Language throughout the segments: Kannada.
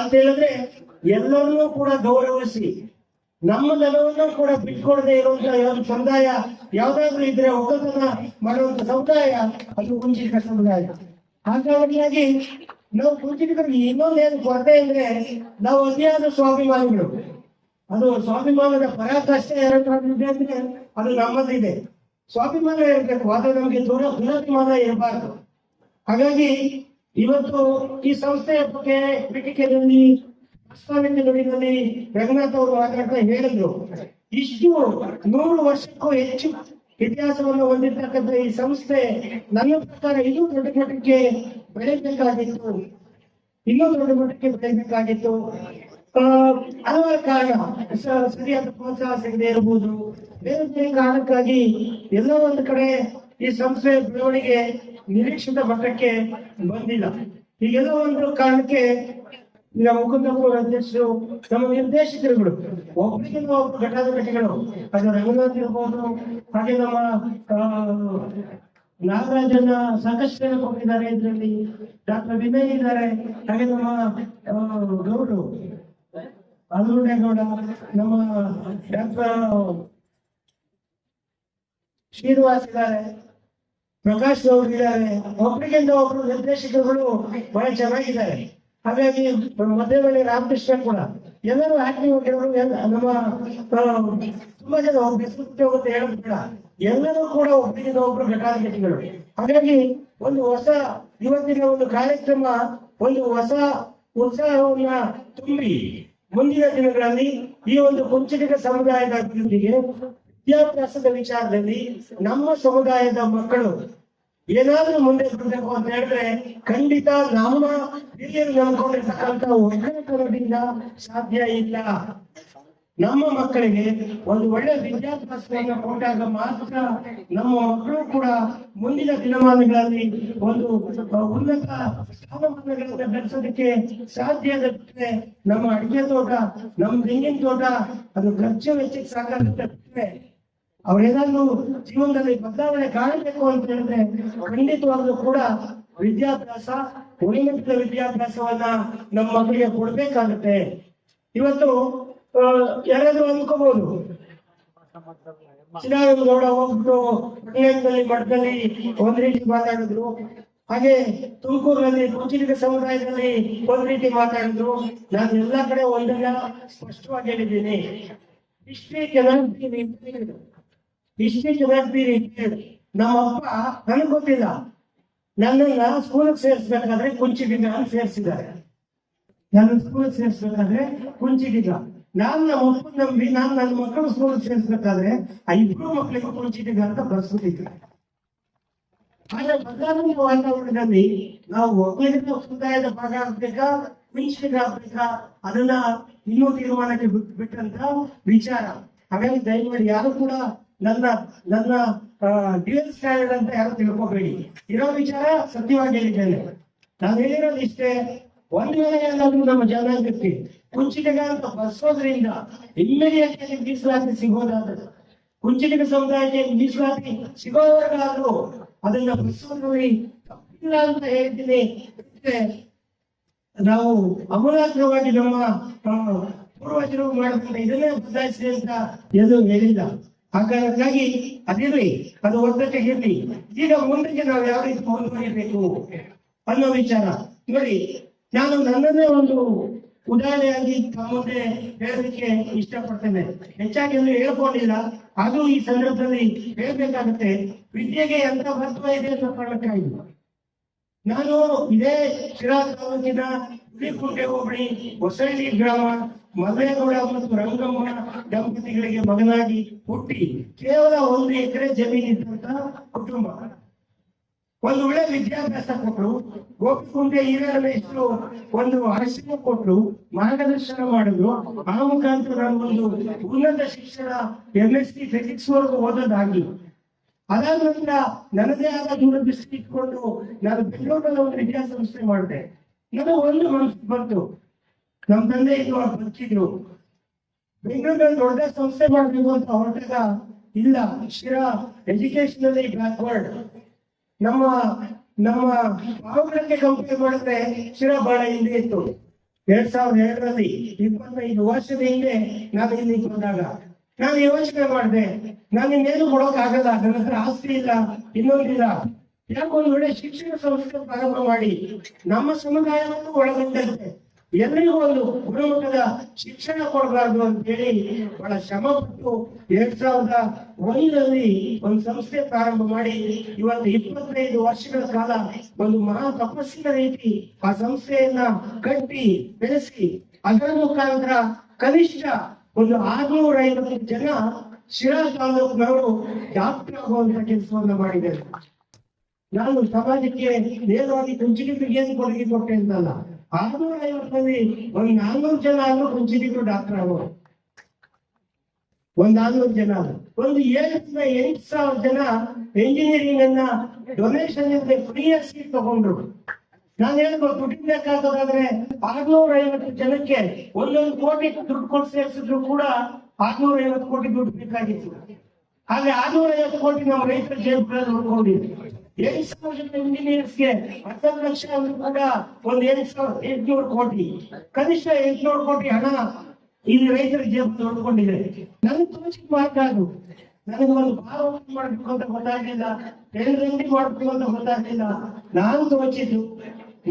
ಅಂತ ಹೇಳಿದ್ರೆ ಎಲ್ಲರನ್ನೂ ಕೂಡ ಗೌರವಿಸಿ, ನಮ್ಮ ನೆಲವನ್ನೂ ಕೂಡ ಬಿಟ್ಕೊಡದೆ ಇರುವಂತ ಒಂದು ಸಮುದಾಯ ಯಾವ್ದಾದ್ರು ಇದ್ರೆ ಒಕ್ಕಲ್ತನ ಮಾಡುವಂತ ಸಮುದಾಯ ಅದು ಕುಂಚಿಟಿಕ ಸಮುದಾಯ. ಹಾಗಾಗಿ ನಾವು ಕುಂಚಿಟಿಕರಿಗೆ ಇನ್ನೊಂದೇನು ಕೊರತೆ ಅಂದ್ರೆ ನಾವು ಅತಿಯಾದ ಸ್ವಾಭಿಮಾನಿಗಳು. ಅದು ಸ್ವಾಭಿಮಾನದ ಪರಾಕಾಷ್ಠೆ ಇದೆ ಅಂದ್ರೆ ಅದು ನಮ್ಮದಿದೆ. ಸ್ವಾಭಿಮಾನ ಇರಬೇಕು, ಆದ್ರೆ ನಮ್ಗೆ ದೂರ ದುರಾಭಿಮಾನ ಇರಬಾರ್ದು. ಹಾಗಾಗಿ ಇವತ್ತು ಈ ಸಂಸ್ಥೆಯ ಬಗ್ಗೆ ಪೀಠಿಕೆಯಲ್ಲಿ ಪ್ರಸ್ತಾವಿತ ನುಡಿನಲ್ಲಿ ರಂಗನಾಥ್ ಅವರು ಮಾತಾಡ್ತಾ ಹೇಳಿದ್ರು. ಇಷ್ಟು ನೂರು ವರ್ಷಕ್ಕೂ ಹೆಚ್ಚು ಇತಿಹಾಸವನ್ನು ಹೊಂದಿರತಕ್ಕಂಥ ಈ ಸಂಸ್ಥೆ ನನ್ನ ಪ್ರಕಾರ ಇನ್ನೂ ದೊಡ್ಡ ಮಟ್ಟಕ್ಕೆ ಬೆಳೆಯಬೇಕಾಗಿತ್ತು. ಇನ್ನೂ ದೊಡ್ಡ ಮಟ್ಟಕ್ಕೆ ಬೆಳೆಯಬೇಕಾಗಿತ್ತು. ಹಲವಾರು ಕಾರಣ. ಸರಿಯಾದ ಪ್ರೋತ್ಸಾಹ ಸಿಗದೆ ಇರಬಹುದು. ಬೇರೆ ಬೇರೆ ಕಾರಣಕ್ಕಾಗಿ ಎಲ್ಲೋ ಒಂದು ಕಡೆ ಈ ಸಂಸ್ಥೆ ಬೆಳವಣಿಗೆ ನಿರೀಕ್ಷಿತ ಮಟ್ಟಕ್ಕೆ ಬಂದಿಲ್ಲ. ಈಗೆಲ್ಲೋ ಒಂದು ಕಾರಣಕ್ಕೆ ಈಗ ಮುಕುಂದಪುರ ಅಧ್ಯಕ್ಷರು ನಮ್ಮ ನಿರ್ದೇಶಕರುಗಳು ಒಬ್ಬರಿಗಿಂತ ಒಬ್ಬರು ಘಟಾಧಿಪತಿಗಳು ಅದು ರಘುನಾಥ್ ಇರ್ಬೋದು ಹಾಗೆ ನಮ್ಮ ಆ, ನಾಗರಾಜನ ಸಾಕಷ್ಟು ಜನ ಕೊಟ್ಟಿದ್ದಾರೆ ಇದರಲ್ಲಿ. ಡಾಕ್ಟರ್ ವಿನಯ್ ಇದ್ದಾರೆ ಹಾಗೆ ನಮ್ಮ ಗೌಡರು ಅಲ್ಲೂರೇಗೌಡ ನಮ್ಮ ಡಾಕ್ಟರ್ ಶ್ರೀನಿವಾಸ್ ಇದ್ದಾರೆ. ಪ್ರಕಾಶ್ ಗೌಡ್ ಇದ್ದಾರೆ. ಒಬ್ಬರಿಗಿಂತ ಒಬ್ರು ನಿರ್ದೇಶಕರುಗಳು ಬಹಳ ಚೆನ್ನಾಗಿದ್ದಾರೆ. ಹಾಗಾಗಿ ಮಧ್ಯದಲ್ಲಿ ರಾಮಕೃಷ್ಣ ಕೂಡ. ಎಲ್ಲರೂ ಆಕ್ಟಿವ್ ಆಗಿರೋರು ನಮ್ಮ ತುಂಬಾ ಜನ ಹೋಗುತ್ತೆ ಹೇಳೋದು ಬೇಡ. ಎಲ್ಲರೂ ಕೂಡ ಒಬ್ಬರಿಗಿಂತ ಒಬ್ರು ಘಟಾಧಿಪತಿಗಳು ಹಾಗಾಗಿ ಒಂದು ಹೊಸ ಇವತ್ತಿನ ಒಂದು ಕಾರ್ಯಕ್ರಮ, ಒಂದು ಹೊಸ ಉತ್ಸಾಹವನ್ನ ತುಂಬಿ ಮುಂದಿನ ದಿನಗಳಲ್ಲಿ ಈ ಒಂದು ಕುಂಚಿಟಿಕ ಸಮುದಾಯದ ಅಭಿವೃದ್ಧಿಗೆ ವಿದ್ಯಾಭ್ಯಾಸದ ವಿಚಾರದಲ್ಲಿ ನಮ್ಮ ಸಮುದಾಯದ ಮಕ್ಕಳು ಏನಾದ್ರೂ ಮುಂದೆ ಬರಬೇಕು ಅಂತ ಹೇಳಿದ್ರೆ ಖಂಡಿತ ನಮ್ಮ ಹಿರಿಯರು ನಂಬ್ಕೊಂಡಿರ್ತಕ್ಕಂಥ ಒಗ್ಗಟ್ಟುಗಳಿಂದ ಸಾಧ್ಯ ಇಲ್ಲ. ನಮ್ಮ ಮಕ್ಕಳಿಗೆ ಒಂದು ಒಳ್ಳೆ ವಿದ್ಯಾಭ್ಯಾಸವನ್ನು ಕೊಟ್ಟಾಗ ಮಾತ್ರ ನಮ್ಮ ಮಕ್ಕಳು ಕೂಡ ಮುಂದಿನ ದಿನಮಾನಗಳಲ್ಲಿ ಒಂದು ಉನ್ನತ ಸ್ಥಾನಮಾನಗಳನ್ನು ಬೆಳೆಸೋದಕ್ಕೆ ಸಾಧ್ಯ ಆಗುತ್ತೆ. ನಮ್ಮ ಅಡಿಕೆ ತೋಟ, ನಮ್ಮ ತೆಂಗಿನ ತೋಟ, ಅದು ಖರ್ಚು ವೆಚ್ಚಕ್ಕೆ ಸಾಕಾಗುತ್ತೆ. ಅವ್ರೇನಾದ್ರು ಜೀವನದಲ್ಲಿ ಬದಲಾವಣೆ ಕಾಣಬೇಕು ಅಂತ ಹೇಳಿದ್ರೆ ಖಂಡಿತವಾಗ್ಲೂ ಕೂಡ ವಿದ್ಯಾಭ್ಯಾಸ ಗುಣಮಟ್ಟದ ವಿದ್ಯಾಭ್ಯಾಸವನ್ನ ನಮ್ಮ ಮಕ್ಕಳಿಗೆ ಕೊಡ್ಬೇಕಾಗುತ್ತೆ. ಇವತ್ತು ಯಾರಾದ್ರೂ ಅನ್ಕೋಬಹುದು ಗೌಡ ಹೋಗ್ಬಿಟ್ಟು ಪಟ್ಟಣದಲ್ಲಿ ಮಠದಲ್ಲಿ ಒಂದ್ ರೀತಿ ಮಾತಾಡಿದ್ರು. ಹಾಗೆ ತುಮಕೂರಿನಲ್ಲಿ ಕುಚಿಲಿಗ ಸಮುದಾಯದಲ್ಲಿ ಒಂದ್ ರೀತಿ ಮಾತಾಡಿದ್ರು. ನಾನು ಎಲ್ಲಾ ಕಡೆ ಒಂದನ್ನ ಸ್ಪಷ್ಟವಾಗಿ ಹೇಳಿದ್ದೀನಿ. ಇಷ್ಟೇ ಚೆನ್ನಾಗಿ ಇಷ್ಟೇ ಚೆನ್ನಾಗಿ ನಮ್ಮ ನಾವಪ್ಪ, ನನಗ್ ಗೊತ್ತಿಲ್ಲ. ನನ್ನನ್ನ ಸ್ಕೂಲಿಗೆ ಸೇರಿಸ್ಬೇಕಾದ್ರೆ ಕುಂಚಿ ಅಂತ ಸೇರಿಸಿದ್ದಾರೆ. ನನ್ನ ಸ್ಕೂಲ್ ಸೇರಿಸ್ಬೇಕಾದ್ರೆ ಕುಂಚಿಟಿಗ ನಾನು ನಮ್ಮ ನಂಬಿ, ನಾನು ನನ್ನ ಮಕ್ಕಳು ಸ್ಕೂಲ್ ಸೇರಿಸ್ಬೇಕಾದ್ರೆ ಆ ಇಬ್ರು ಮಕ್ಕಳಿಗೂ ಕುಂಚಿಟಿಗ ಅಂತ ಬರ್ಸ್ಬಿಟ್ಟಿದ್ರು ಆದ್ರೆ ಬದಲಾವಣೆ ವಾತಾವರಣದಲ್ಲಿ ನಾವು ಒಬ್ಬರಿಗೆ ಸಮುದಾಯದ ಭಾಗ ಆಗ್ಬೇಕಾ ಕುಂಚಿಟಿಗ ಆಗ್ಬೇಕಾ? ಅದನ್ನ ಇನ್ನೂ ತೀರ್ಮಾನಕ್ಕೆ ಬಿಟ್ ಬಿಟ್ಟಂತ ವಿಚಾರ. ಹಾಗಾಗಿ ದಯಮಾಡಿ ಯಾರು ಕೂಡ ನನ್ನ ನನ್ನ ಡ್ಯೂಯಲ್ ಸ್ಟ್ಯಾಂಡರ್ಡ್ ಅಂತ ಯಾರು ತಿಳ್ಕೊಬೇಡಿ. ಇರೋ ವಿಚಾರ ಸತ್ಯವಾಗಿ ಹೇಳಿದ್ದೇನೆ. ನಾನು ಹೇಳಿರೋದು ಇಷ್ಟೇ, ಒಂದ್ ವೇಳೆ ಏನಾದ್ರು ನಮ್ಮ ಜನಾಂಗಕ್ಕೆ ಕುಂಚಿಟಿಗ ಅಂತ ಬಸ್ಸೋದ್ರಿಂದ ಇಮ್ಮಿಡಿಯೇಟ್ ಮೀಸಲಾತಿ ಸಿಗೋದಾದ್ರೆ ಕುಂಚಿಟಿಗ ಸಮುದಾಯಕ್ಕೆ ಮೀಸಲಾತಿ ಸಿಗೋವರೆಗಾದ್ರೂ ಅದನ್ನ ಬಸ್ಸೋದ್ರಲ್ಲಿ ತಪ್ಪಿಲ್ಲ ಅಂತ ಹೇಳ್ತೀನಿ. ನಾವು ಅಮೂಲಾಗ್ರವಾಗಿ ನಮ್ಮ ಪೂರ್ವಜರು ಮಾಡಿದಂತ ಇದನ್ನೇ ಬದಲಾಯಿಸಿದೆ ಅಂತ ಎದು ಹೇಳಿಲ್ಲ. ಕಾರಣಕ್ಕಾಗಿ ಅದಿರ್ಲಿ, ಅದು ಒಂದಕ್ಕೆ ಇರ್ಲಿ ಈಗ ಮುಂದಕ್ಕೆ ನಾವು ಯಾವ ರೀತಿ ಮುಂದುವರಿಬೇಕು ಅನ್ನೋ ವಿಚಾರ. ನೋಡಿ, ನಾನು ನನ್ನನ್ನೇ ಒಂದು ಉದಾಹರಣೆಯಾಗಿ ತಮ್ಮ ಮುಂದೆ ಹೇಳಲಿಕ್ಕೆ ಇಷ್ಟಪಡ್ತೇನೆ. ಹೆಚ್ಚಾಗಿ ಏನು ಹೇಳ್ಕೊಂಡಿಲ್ಲ. ಅದು ಈ ಸಂದರ್ಭದಲ್ಲಿ ಹೇಳ್ಬೇಕಾಗುತ್ತೆ. ವಿದ್ಯೆಗೆ ಎಂತ ಮಹತ್ವ ಇದೆ ಅಂತ ಕಾರಣಕ್ಕಾಗಿ ನಾನು ಇದೇ ಶಿರಾ ತಾಲೂಕಿನ ಹುಲಿಕುಂಟೆ ಹೋಬಳಿ ಹೊಸಳ್ಳಿ ಗ್ರಾಮ ಮಲ್ಲೇಗೌಡ ಮತ್ತು ರಂಗಮ್ಮ ದಂಪತಿಗಳಿಗೆ ಮಗನಾಗಿ ಹುಟ್ಟಿ ಕೇವಲ ಒಂದು ಎಕರೆ ಜಮೀನಿದ್ದಂತ ಕುಟುಂಬ. ಒಂದು ಒಳ್ಳೆ ವಿದ್ಯಾಭ್ಯಾಸ ಕೊಟ್ಟರು ಗೋಪಿಕುಂಟೆ ಹಿರಿಯರು ಒಂದು ಆಶ್ರಯ ಕೊಟ್ಟರು ಮಾರ್ಗದರ್ಶನ ಮಾಡಿದ್ರು. ಆ ಮುಖಾಂತರ ಒಂದು ಉನ್ನತ ಶಿಕ್ಷಣ ಎಂ ಎಸ್ ಸಿ ಫಿಸಿಕ್ಸ್ ವರೆಗೂ ಓದೋದಾಗಿ ಅದಾದ ನಂತರ ನನ್ನದೇ ಆದ ದೂರದೃಷ್ಟಿ ಇಟ್ಕೊಂಡು ನಾನು ಬೆಂಗಳೂರಲ್ಲಿ ಒಂದು ವಿದ್ಯಾಸಂಸ್ಥೆ ಮಾಡಿದೆ. ನನಗೆ ಒಂದು ಮನಸ್ಸು ಬಂತು. ನಮ್ಮ ತಂದೆ ಅವ್ರು ಬದುಕಿದ್ರು ಬೆಂಗಳೂರಲ್ಲಿ ದೊಡ್ಡ ಸಂಸ್ಥೆ ಮಾಡಬೇಕು ಅಂತ ಹೊರಟಾಗ ಇಲ್ಲ, ಶಿರಾ ಎಜುಕೇಶನ್ ಅಲ್ಲಿ ಬ್ಯಾಕ್ವರ್ಡ್ ನಮ್ಮ ನಮ್ಮ ಪಾವಗಡಕ್ಕೆ ಕಂಪೇರ್ ಮಾಡಿದ್ರೆ ಶಿರಾ ಬಹಳ ಹಿಂದೆ ಇತ್ತು. ಎರಡ್ ಸಾವಿರದ ಎರಡರಲ್ಲಿ, ಇಪ್ಪತ್ತೈದು ವರ್ಷದ ಹಿಂದೆ ನಾನು ಇಲ್ಲಿ ಬಂದಾಗ. ನಾನು ಯೋಚನೆ ಮಾಡಿದೆ. ನಾನು ಇನ್ನೇನು ಕೊಡೋಕ್ ಆಗಲ್ಲ. ನನ್ನ ಹತ್ರ ಆಸ್ತಿ ಇಲ್ಲ ಇನ್ನೊಂದಿಲ್ಲ ಯಾಕೊಂದು ಒಳ್ಳೆ ಶಿಕ್ಷಣ ಸಂಸ್ಥೆ ಪ್ರಾರಂಭ ಮಾಡಿ ನಮ್ಮ ಸಮುದಾಯವನ್ನು ಒಳಗೊಂಡಂತೆ ಎಲ್ಲರಿಗೂ ಒಂದು ಗುಣಮಟ್ಟದ ಶಿಕ್ಷಣ ಕೊಡಬಾರ್ದು ಅಂತ ಹೇಳಿ ಬಹಳ ಶ್ರಮ ಪಟ್ಟು ಎರಡ್ ಸಾವಿರದ ಒಂದರಲ್ಲಿ ಒಂದು ಸಂಸ್ಥೆ ಪ್ರಾರಂಭ ಮಾಡಿ ಇವತ್ತು ಇಪ್ಪತ್ತೈದು ವರ್ಷಗಳ ಕಾಲ ಒಂದು ಮಹಾ ತಪಸ್ಸಿನ ರೀತಿ ಆ ಸಂಸ್ಥೆಯನ್ನ ಕಟ್ಟಿ ಬೆಳೆಸಿ, ಅದರ ಮುಖಾಂತರ ಕನಿಷ್ಠ ಒಂದು ಆರ್ನೂರ ಐವತ್ತು ಜನ ಶಿರಾ ತಾಲೂಕಿನವರು ಡಾಕ್ಟರ್ ಆಗುವಂತ ಕೆಲಸವನ್ನ ಮಾಡಿದ್ದಾರೆ. ನಾನು ಸಮಾಜಕ್ಕೆ ನೇರವಾಗಿ ಕುಂಚಿಗೆ ಏನು ಕೊಡುಗೆ ಕೊಟ್ಟೆ ಅಂತಲ್ಲ ಆರ್ನೂರ ಐವತ್ತರಲ್ಲಿ ಒಂದ್ ನಾಲ್ನೂರು ಜನ ಆದ್ರೂ ಕುಂಚಿದ್ರು ಡಾಕ್ಟರ್ ಅವರು. ಒಂದ್ ನಾಲ್ನೂರು ಜನ. ಒಂದು ಏಳರಿಂದ ಎಂಟು ಸಾವಿರ ಜನ ಎಂಜಿನಿಯರಿಂಗ್ ಅನ್ನ ಡೊನೇಷನ್ ಇಲ್ಲದೆ ಫ್ರೀಯಾಗಿ ತಗೊಂಡ್ರು. ನಾನು ಹೇಳ್ಬೋದು, ದುಡ್ಡು ಬೇಕಾದ್ರೆ ಆರ್ನೂರ ಜನಕ್ಕೆ ಒಂದೊಂದು ಕೋಟಿ ದುಡ್ಡು ಕೊಟ್ಟು ಸೇರಿಸಿದ್ರು ಕೂಡ ಆರ್ನೂರ ಐವತ್ತು ಕೋಟಿ ದುಡ್ಡು ಬೇಕಾಗಿತ್ತು. ಹಾಗೆ ಆರ್ನೂರ ಐವತ್ತು ಕೋಟಿ ನಾವು ರೈತರ ಜೇಬ್ ಉಳ್ಕೊಂಡಿದ್ವಿ ಎಂಟು ಸಾವಿರ ಜನ ಇಂಜಿನಿಯರ್ಸ್ಗೆ ಹತ್ತತ್ತು ಲಕ್ಷ ಕೂಡ ಒಂದು ಎಂಟು ಸಾವಿರ ಎಂಟುನೂರು ಕೋಟಿ. ಕನಿಷ್ಠ ಎಂಟುನೂರು ಕೋಟಿ ಹಣ ಇಲ್ಲಿ ರೈತರ ಜೇಬು ನೋಡ್ಕೊಂಡಿದೆ ನನಗೆ ತೋಚಿದ ಮಾರ್ಗ ನನಗೆ ಒಂದು ಬಾರ್ ಮಾಡಬೇಕು ಅಂತ ಗೊತ್ತಾಗ್ಲಿಲ್ಲ. ಟೈಲರ್ ಮಾಡಬೇಕು ಮಾಡ್ಬೇಕು ಅಂತ ಗೊತ್ತಾಗ್ಲಿಲ್ಲ. ನಾನು ತೋಚಿದ್ದು,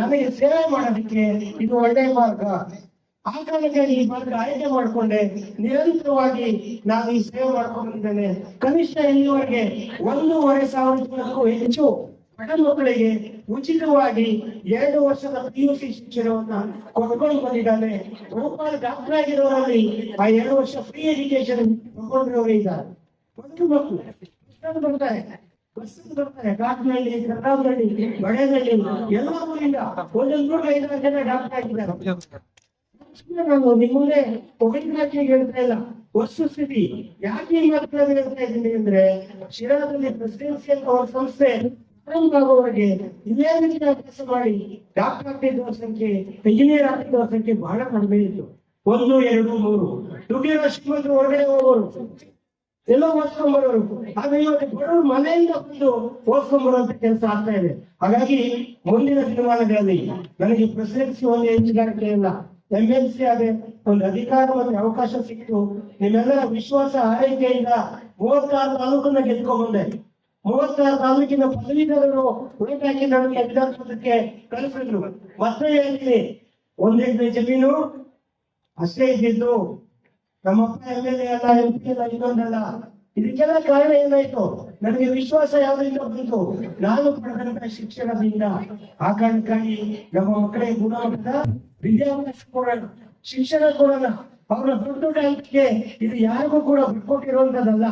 ನಮಗೆ ಸೇವೆ ಮಾಡೋದಕ್ಕೆ ಇದು ಒಳ್ಳೆ ಮಾರ್ಗ. ಆ ಕಾರಣಕ್ಕೆ ಈ ಮಾರ್ಗ ಆಯ್ಕೆ ಮಾಡಿಕೊಂಡೆ. ನಿರಂತರವಾಗಿ ನಾನು ಈ ಸೇವೆ ಮಾಡ್ಕೊಂಡಿದ್ದೇನೆ. ಕನಿಷ್ಠ ಇಲ್ಲಿವರೆಗೆ ಒಂದೂವರೆ ಸಾವಿರ ರೂಪಾಯಿಗೂ ಹೆಚ್ಚು ಬಡ ಮಕ್ಕಳಿಗೆ ಉಚಿತವಾಗಿ ಎರಡು ವರ್ಷದ ಪಿ ಯು ಸಿ ಶಿಕ್ಷಣವನ್ನ ಕೊಡ್ಕೊಂಡು ಬಂದಿದ್ದಾನೆ. ಬಹುಪಾಲು ಡಾಕ್ಟರ್ ಆಗಿರೋರಲ್ಲಿ ಆ ಎರಡು ವರ್ಷ ಫ್ರೀ ಎಜುಕೇಶನ್ ತಗೊಂಡಿರೋರು ಇದ್ದಾರೆ ಒಂದು ಮಕ್ಕಳು ಬರ್ತಾರೆ ಬಸ್ ಬರ್ತಾರೆ ಕಾಟ್ನಳ್ಳಿ ಕರ್ನಾಟಕದಲ್ಲಿ ಬಳೆನಲ್ಲಿ ಎಲ್ಲ ಊರಿಂದ. ಒಂದೊಂದು ನೂರ ಐದಾರು ಜನ ಡಾಕ್ಟರ್ ಆಗಿದ್ದಾರೆ. ನಾನು ನಿಮ್ಮನ್ನೇ ಪವಿತ್ರಕ್ಕೆ ಹೇಳ್ತಾ ಇಲ್ಲ. ವಸ್ತುಸ್ಥಿತಿ ಯಾಕೆ ಈ ಮಾತುಗಳನ್ನು ಹೇಳ್ತಾ ಇದ್ದೀನಿ ಅಂದ್ರೆ, ಶಿರಾದಲ್ಲಿ ಪ್ರೆಸಿಡೆನ್ಸಿಯಲ್ ಅವರ ಸಂಸ್ಥೆ ಆಗುವವರೆಗೆ ಇದೇ ರೀತಿಯ ಕೆಲಸ ಮಾಡಿ ಡಾಕ್ಟರ್ ಆಗ್ತಿದ್ದವರ ಸಂಖ್ಯೆ ಇಂಜಿನಿಯರ್ ಆಗ್ತಿದ್ದವರ ಸಂಖ್ಯೆ ಬಹಳ ಕಡಿಮೆ ಇತ್ತು. ಒಂದು, ಎರಡು, ಮೂರು. ದುಡ್ಡಿರೋ ಶ್ರೀಮಂತರು ಹೊರಗಡೆ ಹೋಗೋರು. ಎಲ್ಲೋ ಓದ್ಕೊಂಡ್ಬರೋರು ಆದ್ರೆ ಇವತ್ತು ಬಡವರು ಮನೆಯಿಂದ ಬಂದು ಅಂತ ಕೆಲಸ ಆಗ್ತಾ ಇದೆ. ಹಾಗಾಗಿ ಮುಂದಿನ ದಿನಮಾನಗಳಲ್ಲಿ ನನಗೆ ಪ್ರೆಸಿಡೆನ್ಸಿ ಒಂದು ಇಲ್ಲ. ಎಂ ಎಲ್ ಸಿ ಆದ ಒಂದು ಅಧಿಕಾರ ಮತ್ತು ಅವಕಾಶ ಸಿಕ್ತು ನಿಮ್ಮೆಲ್ಲರ ವಿಶ್ವಾಸ ಆರೈಕೆಯಿಂದ ಮೂವತ್ತಾರು ತಾಲೂಕನ್ನ ಗೆದ್ಕೊಂಡ್ ಬಂದೆ ಮೂವತ್ತಾರು ತಾಲೂಕಿನ ಪದವೀಧರರು ಉಳಿತಾಕಿ ನನಗೆ ವಿಧಾನಸೌಧಕ್ಕೆ ಕಳಿಸಿದ್ರು. ಮತ್ತೆ ಹೇಳ್ತೀನಿ ಒಂದೆಕರೆ ಜಮೀನು, ಅಷ್ಟೇ ಇದ್ದಿದ್ದು. ನಮ್ಮಪ್ಪ ಎಂ ಎಲ್ ಎ ಅಲ್ಲ ಎಂ ಪಿ ಇನ್ನೊಂದಲ್ಲ. ಇದಕ್ಕೆಲ್ಲ ಕಾರಣ ಏನಾಯ್ತು? ನನಗೆ ವಿಶ್ವಾಸ ಯಾವ್ದ್ರಿಂದ ಬಂತು? ನಾನು ಪಡೆದಂತ ಶಿಕ್ಷಣದಿಂದ. ಆ ಕಾರಣಕ್ಕಾಗಿ ನಮ್ಮ ಮಕ್ಕಳಿಗೆ ಗುಣಮಟ್ಟದ ವಿದ್ಯಾಭ್ಯಾಸ ಕೊಡೋಣ, ಶಿಕ್ಷಣ ಕೊಡೋಣ. ಅವರ ದೊಡ್ಡ ದೊಡ್ಡ ಹಂತಕ್ಕೆ ಇದು ಯಾರಿಗೂ ಕೂಡ ಬಿಟ್ಕೊಟ್ಟಿರುವಂತದ್ದಲ್ಲ.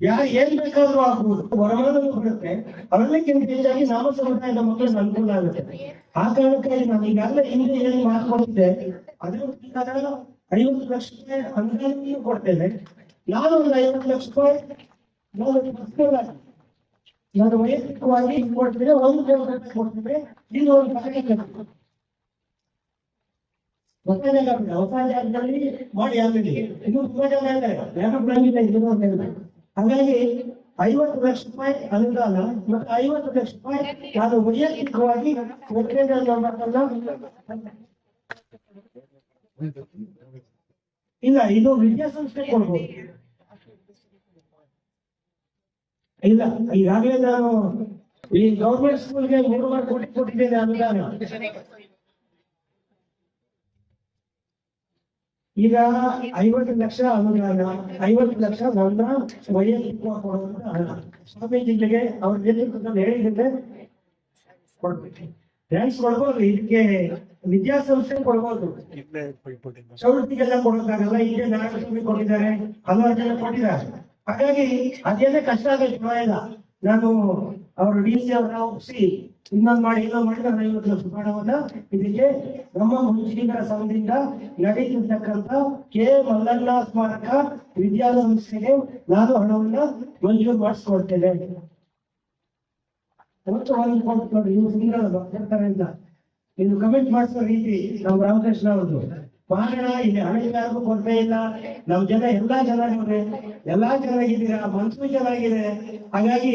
ಯಾರು ಏನ್ ಬೇಕಾದ್ರೂ ಆಗ್ಬೋದು. ವರಮಾನವೂ ಬರುತ್ತೆ ಅದಕ್ಕಿಂತ ಹೆಚ್ಚಾಗಿ ನಮ್ಮ ಸಮುದಾಯದ ಮಕ್ಕಳಿಗೆ ಅನುಕೂಲ ಆಗುತ್ತೆ. ಆ ಕಾರಣಕ್ಕಾಗಿ ನಾನು ಈಗಾಗಲೇ ಹಿಂದೆ ಏನು ಮಾತುಕೊಟ್ಟಿದ್ದೆ ಅದರ ಪ್ರಕಾರ ಐವತ್ತು ಲಕ್ಷಕ್ಕೆ ಅನುದಾನವನ್ನು ಕೊಡ್ತೇನೆ. ನಾನು ಒಂದು ಐವತ್ತು ಲಕ್ಷ ರೂಪಾಯಿ ನಾನು ವೈಯಕ್ತಿಕವಾಗಿ ಕೊಡ್ತೇನೆ ಒಂದು ಕೋಟಿ ಕೊಡ್ತಿದ್ರೆ ಇದು ಒಂದು ಪ್ಯಾಕೇಜ್ ಹೊಸ ಜಾಗ ಬಿಡಿ, ಹೊಸ ಜಾಗದಲ್ಲಿ ಮಾಡಿ ಆಮೇಲೆ ಇನ್ನು ತುಂಬಾ ಬಂದಿಲ್ಲ ಇದು ಹೇಳಿದ್ರೆ. ಹಾಗಾಗಿ ಐವತ್ತು ಲಕ್ಷ ರೂಪಾಯಿ ಅನುದಾನ ಮತ್ತೆ ಐವತ್ತು ಲಕ್ಷ ರೂಪಾಯಿ ನಾನು ವೈಯಕ್ತಿಕವಾಗಿ ಇಲ್ಲ ಇದು ವಿದ್ಯಾಸಂಸ್ಥೆ ಕೊಡ್ಬೋದು ಇಲ್ಲ ಈಗಾಗಲೇ ನಾನು ಈ ಗೌರ್ಮೆಂಟ್ ಸ್ಕೂಲ್ಗೆ ಮೂರುವರೆ ಕೋಟಿ ಕೊಟ್ಟಿದ್ದೇನೆ ಅನುದಾನ. ಈಗ ಐವತ್ತು ಲಕ್ಷ ಅನುದಾನ ಐವತ್ತು ಲಕ್ಷ ನನ್ನ ವೈಯಕ್ತಿಕ ಕೊಡುವಂತ ಹಣ. ಸ್ವಾಮೀಜಿಗಳಿಗೆ ಅವ್ರ ನೇತೃತ್ವದಲ್ಲಿ ಹೇಳಿದ್ರೆ ಕೊಡ್ಬೇಕು. ಡ್ಯಾನ್ಸ್ ಕೊಡ್ಬೋದು ಇದಕ್ಕೆ ವಿದ್ಯಾಸಂಸ್ಥೆ ಕೊಡ್ಬೋದು. ಚೌಲ್ಟಿಗೆಲ್ಲ ಕೊಡೋಕ್ಕಾಗಲ್ಲ ಈಗ ನಾರಾಯಣ ಕೊಟ್ಟಿದ್ದಾರೆ ಹಲವಾರು ಜನ ಕೊಟ್ಟಿದ್ದಾರೆ. ಹಾಗಾಗಿ ಅದೇನೇ ಕಷ್ಟ ಆಗೈತೆ ಪರವಾಗಿಲ್ಲ. ನಾನು ಅವರು ಡಿ ಸಿ ಅವರ ಒಪ್ಪಿಸಿ, ಇನ್ನೊಂದು ಮಾಡಿ ಇನ್ನೊಂದು ಮಾಡಿ ನಾನು ಐವತ್ತು ಲಕ್ಷ ಹಣವನ್ನ ಇದಕ್ಕೆ ನಮ್ಮ ಮುಂಚಿನ ಸಂಘದಿಂದ ನಡೀತಿರ್ತಕ್ಕಂಥ ಕೆ ಮಲ್ಲಣ್ಣ ಸ್ಮಾರಕ ವಿದ್ಯಾಸಂಸ್ಥೆಗೆ ನಾನು ಹಣವನ್ನ ಮಂಜೂರು ಮಾಡಿಸ್ಕೊಡ್ತೇನೆ ಮತ್ತು ಒಂದು ಕೊಟ್ಟು ನೋಡಿ, ಇವ್ರು ಸುಂದರ ಬರ್ತಾರೆ ಅಂತ. ಇದು ಕಮೆಂಟ್ ಮಾಡಿಸೋ ರೀತಿ ನಾವು ರಾಮಕೃಷ್ಣ ಅವ್ರದ್ದು. ಮಾಡೋಣ ಇಲ್ಲಿ ಹಣ ಯಾರಿಗೂ ಕೊರತೆ ಇಲ್ಲ. ನಮ್ಮ ಜನ ಎಲ್ಲಾ ಚೆನ್ನಾಗಿದೆ ಎಲ್ಲಾ ಚೆನ್ನಾಗಿದ್ದೀರಾ? ಮನ್ಸು ಚೆನ್ನಾಗಿದೆ. ಹಾಗಾಗಿ